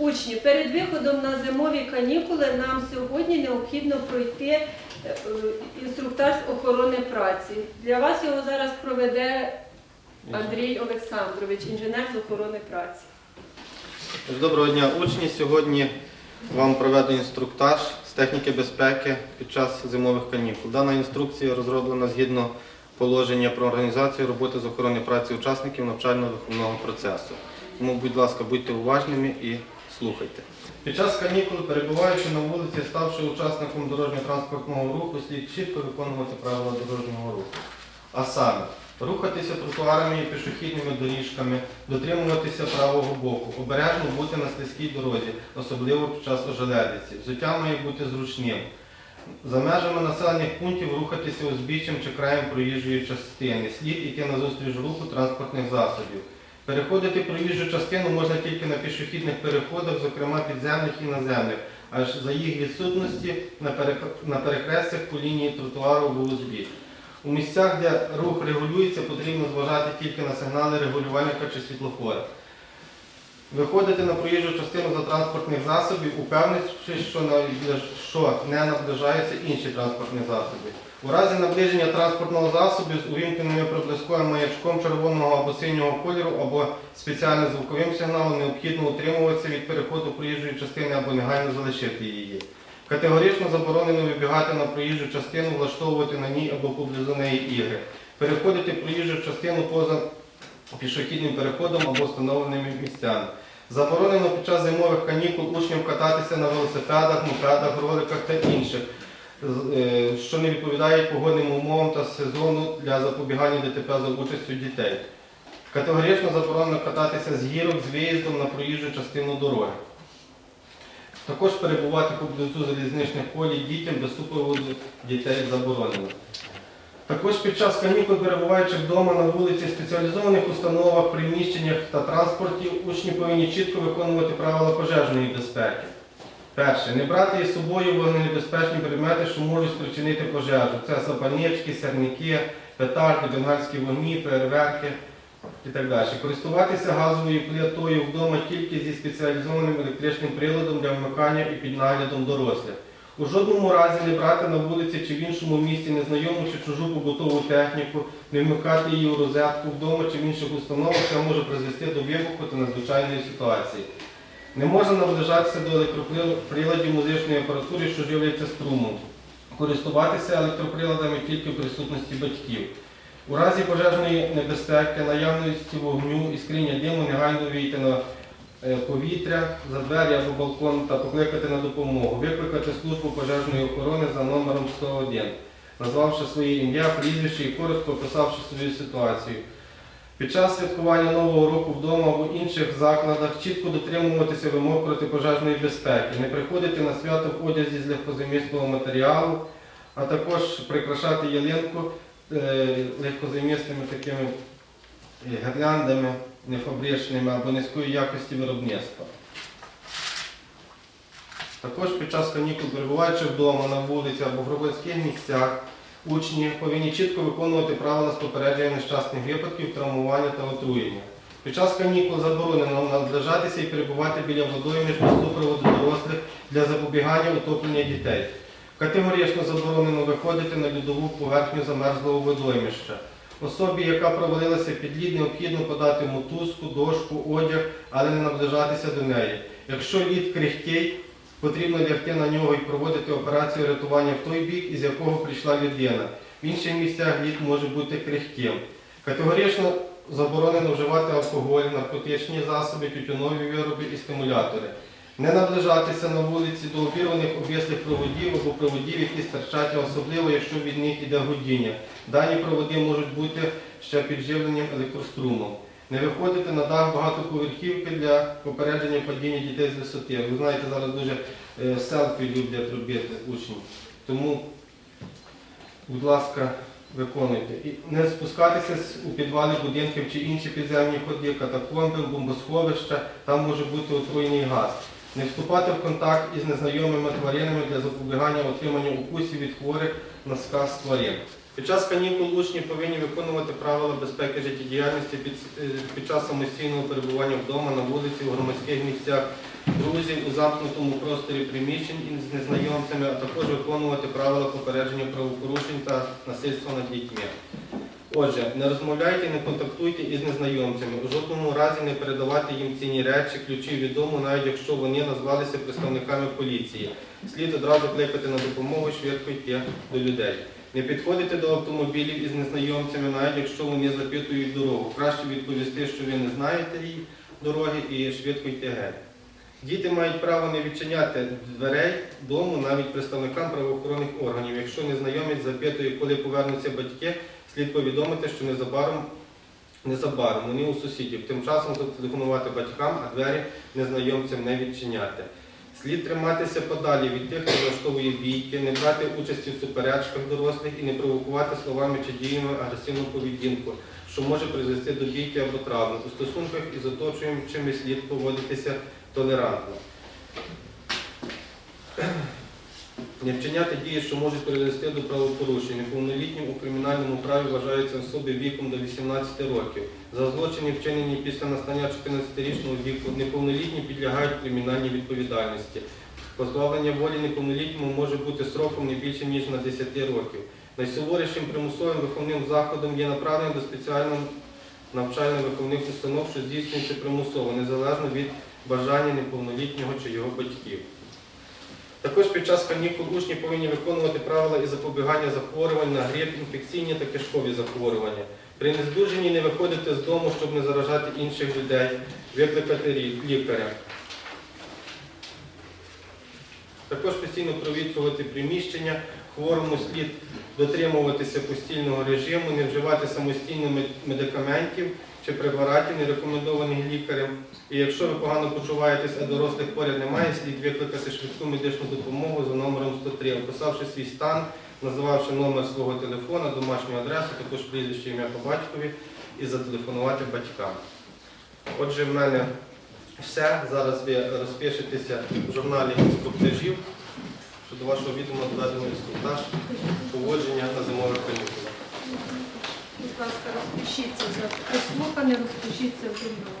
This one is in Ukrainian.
Учні, перед виходом на зимові канікули нам сьогодні необхідно пройти е, інструктаж з охорони праці. Для вас його зараз проведе Андрій Олександрович, інженер з охорони праці. Доброго дня, учні. Сьогодні вам проведу інструктаж з техніки безпеки під час зимових канікул. Дана інструкція розроблена згідно положення про організацію роботи з охорони праці учасників навчально-виховного процесу. Тому, будь ласка, будьте уважними і слухайте. Під час канікул, перебуваючи на вулиці, ставши учасником дорожньо-транспортного руху, слід чітко виконувати правила дорожнього руху. А саме рухатися тротуарами і пішохідними доріжками, дотримуватися правого боку, обережно бути на слизькій дорозі, особливо під час ожеледиці. Взуття має бути зручним. За межами населених пунктів рухатися узбіччям чи краєм проїжджої частини, слід іти на зустріч руху транспортних засобів. Переходити проїжджу частину можна тільки на пішохідних переходах, зокрема підземних і наземних, аж за їх відсутності на перехрестях по лінії тротуару або узбіч. У місцях, де рух регулюється, потрібно зважати тільки на сигнали регулювальника чи світлофора. Виходити на проїжджу частину за транспортних засобів, упевнившись, що не наближаються інші транспортні засоби. У разі наближення транспортного засобу з увімкненими проблисковим маячком червоного або синього кольору або спеціальним звуковим сигналом необхідно утримуватися від переходу проїжджої частини або негайно залишити її. Категорично заборонено вибігати на проїжджу частину, влаштовувати на ній або поблизу неї ігри. Переходити проїжджу частину поза пішохідним переходом або встановленими місцями. Заборонено під час зимових канікул учням кататися на велосипедах, мопедах, роликах та інших, що не відповідають погодним умовам та сезону для запобігання ДТП за участю дітей. Категорично заборонено кататися з гірок з виїздом на проїжджу частину дороги. Також перебувати поблизу залізничних колій дітям без супроводу дітей заборонено. Також під час канікул, перебуваючи вдома на вулиці, спеціалізованих установах, приміщеннях та транспорті, учні повинні чітко виконувати правила пожежної безпеки. Перше, не брати із собою вогненебезпечні предмети, що можуть спричинити пожежу. Це сапанички, сірники, петарди, бенгальські вогні, фейерверки і так далі. Користуватися газовою плитою вдома тільки зі спеціалізованим електричним приладом для вмикання і під наглядом дорослих. У жодному разі не брати на вулиці чи в іншому місці незнайому чи чужу побутову техніку, не вмикати її у розетку вдома чи в інших установах, це може призвести до вибуху та надзвичайної ситуації. Не можна наближатися до електроприладів музичної апаратури, що живляться струмом. Користуватися електроприладами тільки в присутності батьків. У разі пожежної небезпеки, наявності вогню і скриня диму негайно вийти на е, повітря, за двері або балкон та покликати на допомогу, викликати службу пожежної охорони за номером 101, назвавши своє ім'я, прізвище і коротко описавши свою ситуацію. Під час святкування Нового року вдома або інших закладах чітко дотримуватися вимог протипожежної безпеки, не приходити на свято в одязі з легкозамісного матеріалу, а також прикрашати ялинку е, легкозамісними такими е, гірляндами нефабричними або низької якості виробництва. Також під час канікул, перебуваючи вдома, на вулиці або в громадських місцях, учні повинні чітко виконувати правила з попередження нещасних випадків, травмування та отруєння. Під час канікул заборонено наближатися і перебувати біля водойміж без супроводу дорослих для запобігання утоплення дітей. Категорично заборонено виходити на льодову поверхню замерзлого водоймища. Особі, яка провалилася під лід, необхідно подати мотузку, дошку, одяг, але не наближатися до неї. Якщо лід крихкий, потрібно лягти на нього і проводити операцію рятування в той бік, із якого прийшла людина. В інших місцях лід може бути крихким. Категорично заборонено вживати алкоголь, наркотичні засоби, тютюнові вироби і стимулятори. Не наближатися на вулиці до обірваних обвислих проводів або проводів, які стирчать, особливо, якщо від них іде гудіння. Дані проводи можуть бути ще підживленням електрострумом. Не виходити на дах багатоповерхівки для попередження падіння дітей з висоти. Ви знаєте, зараз дуже е, селфі люблять робити учні. Тому, будь ласка, виконуйте. І не спускатися у підвали будинків чи інші підземні ходи, катакомби, бомбосховища, там може бути отруєний газ. Не вступати в контакт із незнайомими тваринами для запобігання отримання укусів від хворих на сказ тварин. Під час канікул учні повинні виконувати правила безпеки життєдіяльності під, е, під час самостійного перебування вдома, на вулиці, у громадських місцях, друзів у замкнутому просторі приміщень із незнайомцями, а також виконувати правила попередження правопорушень та насильства над дітьми. Отже, не розмовляйте, не контактуйте із незнайомцями. У жодному разі не передавати їм цінні речі, ключі від дому, навіть якщо вони назвалися представниками поліції. Слід одразу кликати на допомогу, швидко йти до людей. Не підходити до автомобілів із незнайомцями, навіть якщо вони запитують дорогу. Краще відповісти, що ви не знаєте її дороги і швидко йти геть. Діти мають право не відчиняти дверей дому навіть представникам правоохоронних органів. Якщо незнайомець запитує, коли повернуться батьки, слід повідомити, що незабаром, незабаром вони у сусідів. Тим часом зателефонувати батькам, а двері незнайомцям не відчиняти. Слід триматися подалі від тих, хто влаштовує бійки, не брати участі в суперечках дорослих і не провокувати словами чи діями агресивну поведінку, що може призвести до бійки або травми. У стосунках із оточуючими слід поводитися толерантно. Не вчиняти дії, що можуть привести до правопорушень. Неповнолітнім у кримінальному праві вважаються особи віком до 18 років. За злочини, вчинені після настання 14-річного віку, неповнолітні підлягають кримінальній відповідальності. Позбавлення волі неповнолітньому може бути сроком не більше, ніж на 10 років. Найсуворішим примусовим виховним заходом є направлення до спеціальних навчально-виховних установ, що здійснюється примусово, незалежно від бажання неповнолітнього чи його батьків. Також під час канікул учні повинні виконувати правила і запобігання захворювань на грип, інфекційні та кишкові захворювання. При нездужанні не виходити з дому, щоб не заражати інших людей, викликати лікаря. Також постійно провітрювати приміщення, хворому слід дотримуватися постільного режиму, не вживати самостійно медикаментів чи препаратів, не рекомендованих лікарем. І якщо ви погано почуваєтесь, а дорослих поряд немає, слід викликати швидку медичну допомогу за номером 103, описавши свій стан, називавши номер свого телефона, домашню адресу, також прізвище ім'я по батькові і зателефонувати батькам. Отже, в мене все. Зараз ви розпишетеся в журналі інструктажів, що до вашого відома додадено інструктаж поводження на зимових канікулах будь ласка, розпишіться за прислухане, розпишіться в журналі.